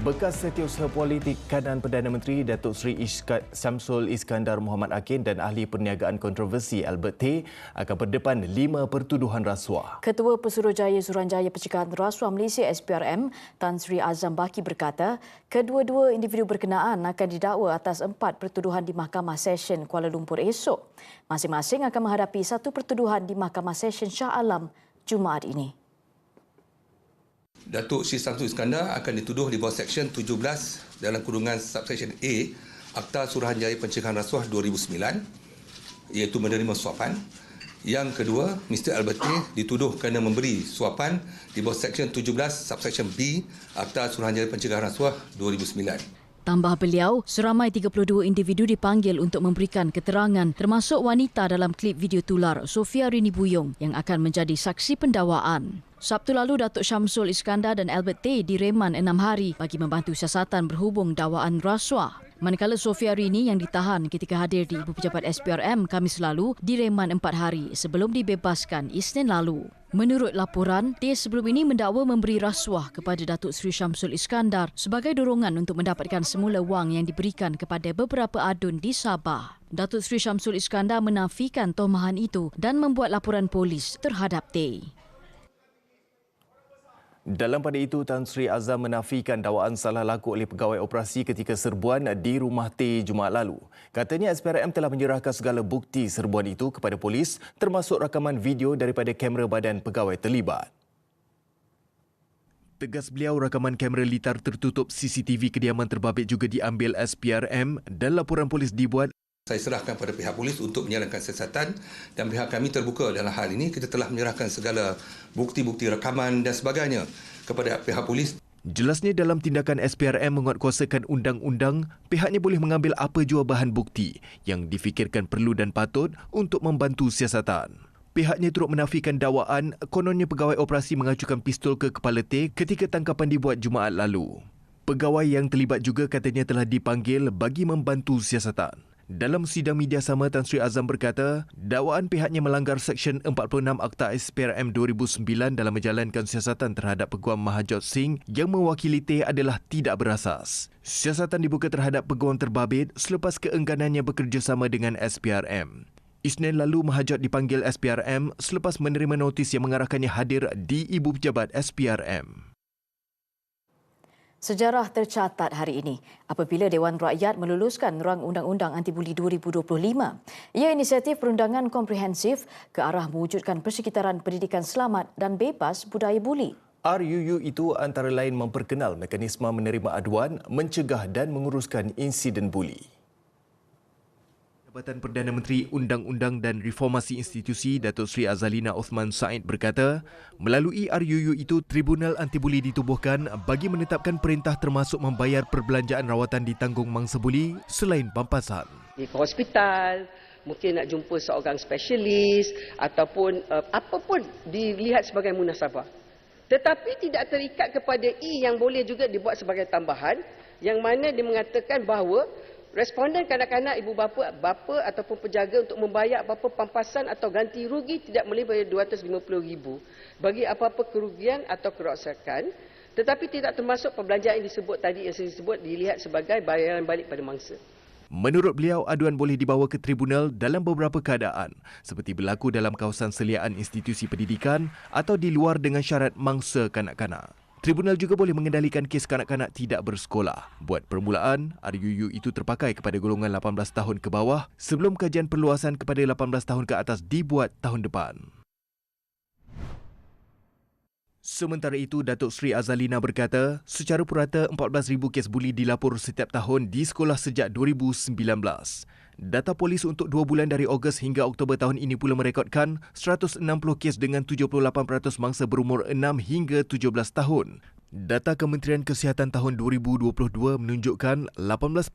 Bekas Setiausaha Politik Kanan Perdana Menteri Datuk Seri Iska, Samsul Iskandar Muhammad Akin dan Ahli Perniagaan Kontroversi Albert Tay akan berdepan lima pertuduhan rasuah. Ketua Pesuruhjaya Suruhanjaya Pencegahan Rasuah Malaysia SPRM Tan Sri Azam Baki berkata, kedua-dua individu berkenaan akan didakwa atas empat pertuduhan di Mahkamah Session Kuala Lumpur esok. Masing-masing akan menghadapi satu pertuduhan di Mahkamah Session Shah Alam Jumaat ini. Datuk Sri Samsul Iskandar akan dituduh di bawah Seksyen 17 dalam kurungan Subsection A Akta Suruhanjaya Pencegahan Rasuah 2009 iaitu menerima suapan. Yang kedua, Mr. Albert A dituduh kerana memberi suapan di bawah Seksyen 17 Subsection B Akta Suruhanjaya Pencegahan Rasuah 2009. Tambah beliau, seramai 32 individu dipanggil untuk memberikan keterangan termasuk wanita dalam klip video tular Sofia Rini Buyong yang akan menjadi saksi pendawaan. Sabtu lalu, Datuk Syamsul Iskandar dan Albert Tay direman enam hari bagi membantu siasatan berhubung dakwaan rasuah. Manakala Sofia Rini yang ditahan ketika hadir di Ibu Pejabat SPRM Kamis lalu direman empat hari sebelum dibebaskan Isnin lalu. Menurut laporan, dia sebelum ini mendakwa memberi rasuah kepada Datuk Seri Syamsul Iskandar sebagai dorongan untuk mendapatkan semula wang yang diberikan kepada beberapa adun di Sabah. Datuk Seri Syamsul Iskandar menafikan tomahan itu dan membuat laporan polis terhadap Tay. Dalam pada itu, Tan Sri Azam menafikan dakwaan salah laku oleh pegawai operasi ketika serbuan di rumah T Jumaat lalu. Katanya SPRM telah menyerahkan segala bukti serbuan itu kepada polis termasuk rakaman video daripada kamera badan pegawai terlibat. Tegas beliau rakaman kamera litar tertutup CCTV kediaman terbabit juga diambil SPRM dan laporan polis dibuat saya serahkan pada pihak polis untuk menjalankan siasatan dan pihak kami terbuka dalam hal ini kita telah menyerahkan segala bukti-bukti rekaman dan sebagainya kepada pihak polis. Jelasnya dalam tindakan SPRM menguatkuasakan undang-undang, pihaknya boleh mengambil apa jua bahan bukti yang difikirkan perlu dan patut untuk membantu siasatan. Pihaknya turut menafikan dakwaan kononnya pegawai operasi mengacukan pistol ke kepala T ketika tangkapan dibuat Jumaat lalu. Pegawai yang terlibat juga katanya telah dipanggil bagi membantu siasatan. Dalam sidang media sama, Tan Sri Azam berkata, dakwaan pihaknya melanggar Seksyen 46 Akta SPRM 2009 dalam menjalankan siasatan terhadap Peguam Mahajot Singh yang mewakili T adalah tidak berasas. Siasatan dibuka terhadap Peguam terbabit selepas keengganannya bekerjasama dengan SPRM. Isnin lalu Mahajot dipanggil SPRM selepas menerima notis yang mengarahkannya hadir di Ibu Pejabat SPRM. Sejarah tercatat hari ini apabila Dewan Rakyat meluluskan Rang Undang-Undang Anti Buli 2025. Ia inisiatif perundangan komprehensif ke arah mewujudkan persekitaran pendidikan selamat dan bebas budaya buli. RUU itu antara lain memperkenal mekanisme menerima aduan, mencegah dan menguruskan insiden buli. Jabatan Perdana Menteri Undang-Undang dan Reformasi Institusi Datuk Seri Azalina Osman Said berkata, melalui RUU itu Tribunal Anti Buli ditubuhkan bagi menetapkan perintah termasuk membayar perbelanjaan rawatan ditanggung mangsa buli selain pampasan. Di hospital, mungkin nak jumpa seorang spesialis ataupun uh, apa pun dilihat sebagai munasabah. Tetapi tidak terikat kepada E yang boleh juga dibuat sebagai tambahan yang mana dia mengatakan bahawa responden kanak-kanak ibu bapa bapa ataupun penjaga untuk membayar apa-apa pampasan atau ganti rugi tidak melebihi 250 ribu bagi apa-apa kerugian atau kerosakan tetapi tidak termasuk perbelanjaan yang disebut tadi yang saya sebut dilihat sebagai bayaran balik pada mangsa. Menurut beliau, aduan boleh dibawa ke tribunal dalam beberapa keadaan seperti berlaku dalam kawasan seliaan institusi pendidikan atau di luar dengan syarat mangsa kanak-kanak. Tribunal juga boleh mengendalikan kes kanak-kanak tidak bersekolah. Buat permulaan, RUU itu terpakai kepada golongan 18 tahun ke bawah sebelum kajian perluasan kepada 18 tahun ke atas dibuat tahun depan. Sementara itu, Datuk Sri Azalina berkata, secara purata 14,000 kes buli dilapor setiap tahun di sekolah sejak 2019. Data polis untuk dua bulan dari Ogos hingga Oktober tahun ini pula merekodkan 160 kes dengan 78% mangsa berumur 6 hingga 17 tahun. Data Kementerian Kesihatan tahun 2022 menunjukkan 18.6%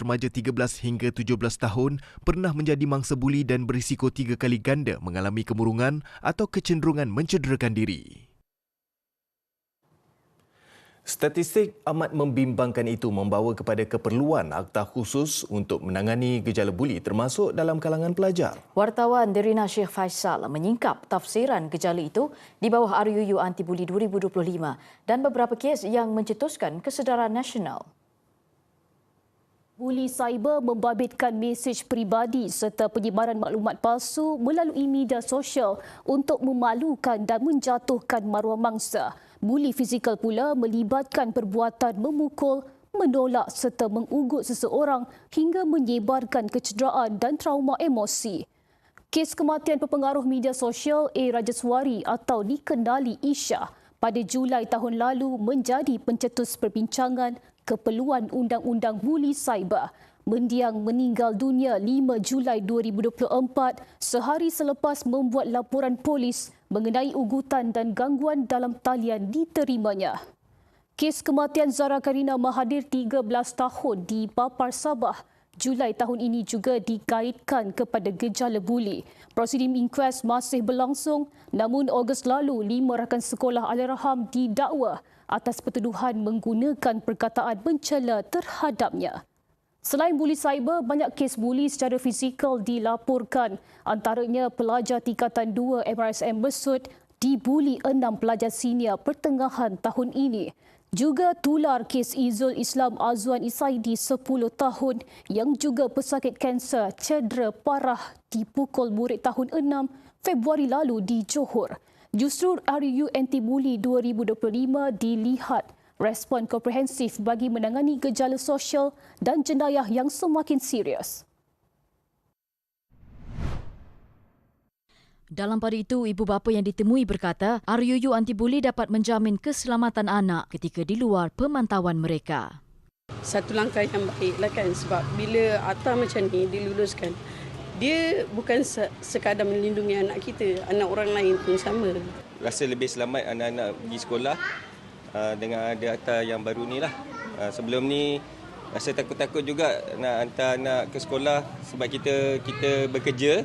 remaja 13 hingga 17 tahun pernah menjadi mangsa buli dan berisiko tiga kali ganda mengalami kemurungan atau kecenderungan mencederakan diri. Statistik amat membimbangkan itu membawa kepada keperluan akta khusus untuk menangani gejala buli termasuk dalam kalangan pelajar. Wartawan Derina Sheikh Faisal menyingkap tafsiran gejala itu di bawah RUU Anti Buli 2025 dan beberapa kes yang mencetuskan kesedaran nasional. Buli cyber membabitkan mesej peribadi serta penyebaran maklumat palsu melalui media sosial untuk memalukan dan menjatuhkan maruah mangsa. Buli fizikal pula melibatkan perbuatan memukul, menolak serta mengugut seseorang hingga menyebarkan kecederaan dan trauma emosi. Kes kematian pepengaruh media sosial A. Rajaswari atau dikenali Isha pada Julai tahun lalu menjadi pencetus perbincangan keperluan undang-undang buli cyber. Mendiang meninggal dunia 5 Julai 2024 sehari selepas membuat laporan polis mengenai ugutan dan gangguan dalam talian diterimanya. Kes kematian Zara Karina Mahathir 13 tahun di Papar Sabah Julai tahun ini juga dikaitkan kepada gejala buli. Prosedur inquest masih berlangsung namun Ogos lalu lima rakan sekolah Al-Raham didakwa atas pertuduhan menggunakan perkataan mencela terhadapnya. Selain buli cyber, banyak kes buli secara fizikal dilaporkan. Antaranya pelajar tingkatan 2 MRSM Besut dibuli enam pelajar senior pertengahan tahun ini. Juga tular kes Izul Islam Azwan Isaidi 10 tahun yang juga pesakit kanser cedera parah dipukul murid tahun 6 Februari lalu di Johor. Justru RUU Anti-Buli 2025 dilihat respon komprehensif bagi menangani gejala sosial dan jenayah yang semakin serius. Dalam pada itu, ibu bapa yang ditemui berkata RUU anti-buli dapat menjamin keselamatan anak ketika di luar pemantauan mereka. Satu langkah yang baik lah kan sebab bila Atta macam ni diluluskan, dia bukan sekadar melindungi anak kita, anak orang lain pun sama. Rasa lebih selamat anak-anak pergi sekolah uh, dengan ada akta yang baru ni lah. Uh, sebelum ni rasa takut-takut juga nak hantar anak ke sekolah sebab kita kita bekerja.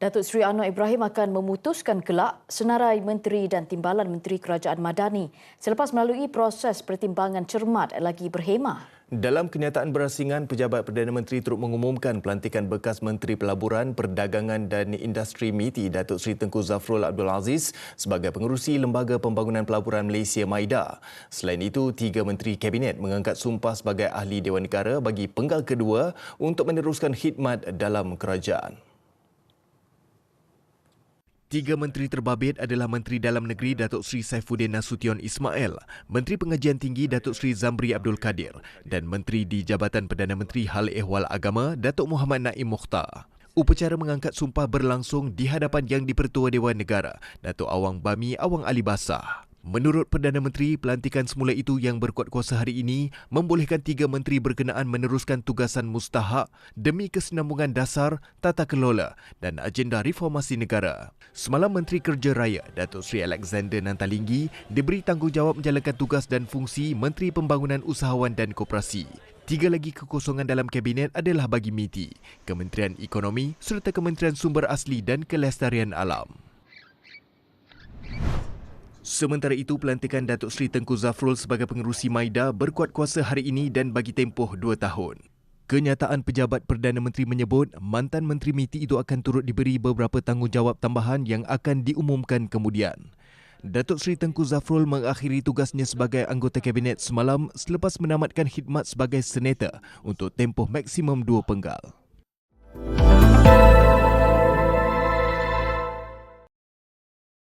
Datuk Seri Anwar Ibrahim akan memutuskan kelak senarai menteri dan timbalan menteri kerajaan madani selepas melalui proses pertimbangan cermat lagi berhemah. Dalam kenyataan berasingan, Pejabat Perdana Menteri turut mengumumkan pelantikan bekas Menteri Pelaburan, Perdagangan dan Industri MITI Datuk Seri Tengku Zafrul Abdul Aziz sebagai pengerusi Lembaga Pembangunan Pelaburan Malaysia MAIDA. Selain itu, tiga Menteri Kabinet mengangkat sumpah sebagai Ahli Dewan Negara bagi penggal kedua untuk meneruskan khidmat dalam kerajaan. Tiga menteri terbabit adalah Menteri Dalam Negeri Datuk Seri Saifuddin Nasution Ismail, Menteri Pengajian Tinggi Datuk Seri Zamri Abdul Kadir dan Menteri di Jabatan Perdana Menteri Hal Ehwal Agama Datuk Muhammad Naim Mukhtar. Upacara mengangkat sumpah berlangsung di hadapan Yang di-Pertua Dewan Negara, Datuk Awang Bami Awang Ali Basah. Menurut Perdana Menteri, pelantikan semula itu yang berkuat kuasa hari ini membolehkan tiga menteri berkenaan meneruskan tugasan mustahak demi kesinambungan dasar, tata kelola dan agenda reformasi negara. Semalam Menteri Kerja Raya, Datuk Seri Alexander Nantalinggi, diberi tanggungjawab menjalankan tugas dan fungsi Menteri Pembangunan Usahawan dan Koperasi. Tiga lagi kekosongan dalam kabinet adalah bagi MITI, Kementerian Ekonomi serta Kementerian Sumber Asli dan Kelestarian Alam. Sementara itu, pelantikan Datuk Seri Tengku Zafrul sebagai pengerusi MAIDA berkuat kuasa hari ini dan bagi tempoh dua tahun. Kenyataan pejabat Perdana Menteri menyebut mantan Menteri MITI itu akan turut diberi beberapa tanggungjawab tambahan yang akan diumumkan kemudian. Datuk Seri Tengku Zafrul mengakhiri tugasnya sebagai anggota kabinet semalam selepas menamatkan khidmat sebagai senator untuk tempoh maksimum dua penggal.